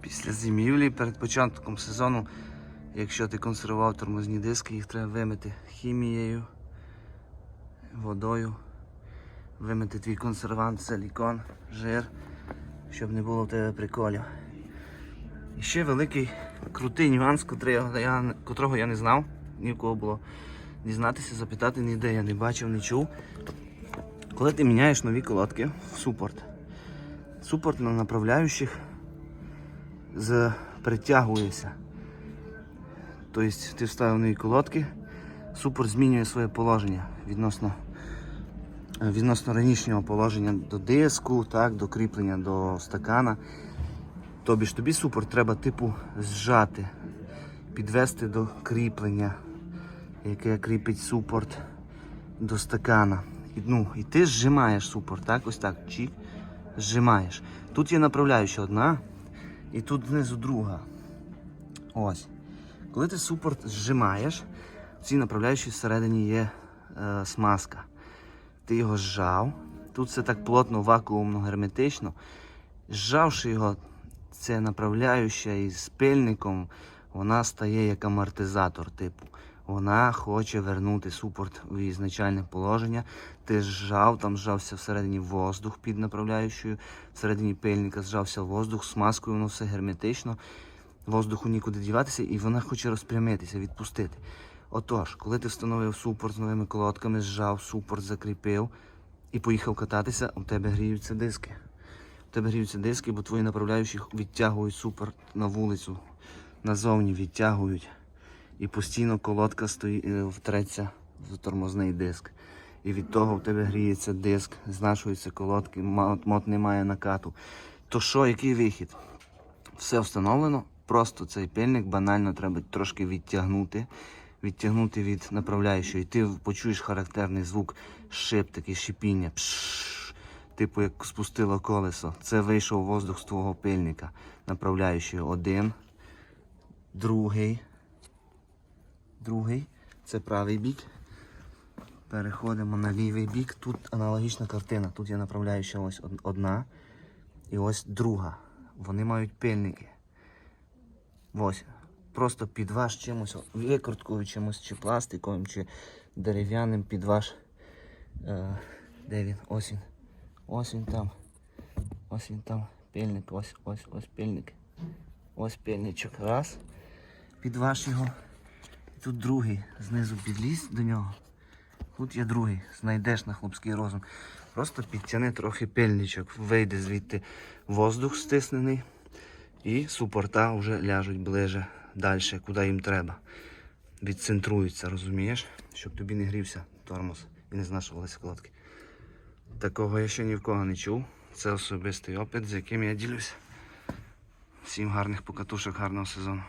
Після зимівлі перед початком сезону, якщо ти консервував тормозні диски, їх треба вимити хімією, водою, вимити твій консервант, силікон, жир, щоб не було в тебе приколів. І ще великий крутий нюанс, котрого я, котрого я не знав, ні в кого було дізнатися, запитати ніде я не бачив, не чув. Коли ти міняєш нові колодки в супорт, супорт на направляючих притягується. Тобто ти вставив нові колодки, супорт змінює своє положення відносно, е, відносно ранішнього положення до диску, так, до кріплення до стакана. Тобі ж тобі супорт треба типу зжати, підвести до кріплення, яке кріпить супорт до стакана. І, ну, і ти зжимаєш супорт, так? Ось так. Чик, зжимаєш. Тут є направляюча одна, і тут знизу друга. Ось. Коли ти супорт зжимаєш, в цій направляючій всередині є е, смазка. Ти його зжав. Тут все так плотно, вакуумно, герметично. Зжавши його, це направляюча із пильником, вона стає як амортизатор типу. Вона хоче вернути супорт у ізначальне положення. Ти зжав, там зжався всередині воздух під направляючою, всередині пильника зжався воздух, смазкою, воно все герметично. Воздуху нікуди діватися, і вона хоче розпрямитися, відпустити. Отож, коли ти встановив супорт з новими колодками, зжав, супорт закріпив і поїхав кататися, у тебе гріються диски. У тебе гріються диски, бо твої направляючі відтягують супорт на вулицю, назовні відтягують. І постійно колодка стої, е, втреться в тормозний диск. І від того в тебе гріється диск, знашуються колодки, мот, немає накату. То що, який вихід? Все встановлено, просто цей пильник банально треба трошки відтягнути. Відтягнути від направляючої. Ти почуєш характерний звук шип, такий шипіння. Типу як спустило колесо. Це вийшов воздух з твого пильника. Направляючий один, другий. Другий. Це правий бік. Переходимо на лівий бік. Тут аналогічна картина. Тут є направляюча ось одна і ось друга. Вони мають пильники. Ось. Просто під ваш чимось, викруткою чимось, чи пластиковим, чи дерев'яним під ваш. Е, де він? Ось він. Ось він там. Ось він там. Пильник. Ось, ось, ось пильник. Ось пильничок. Раз. Під ваш його. Тут другий. Знизу підліз до нього. Тут є другий. Знайдеш на хлопський розум. Просто підтяни трохи пильничок. Вийде звідти воздух стиснений. І супорта вже ляжуть ближе далі, куди їм треба. Відцентруються, розумієш? Щоб тобі не грівся тормоз і не знашувалися колодки. Такого я ще ні в кого не чув. Це особистий опит, з яким я ділюся. Всім гарних покатушок, гарного сезону.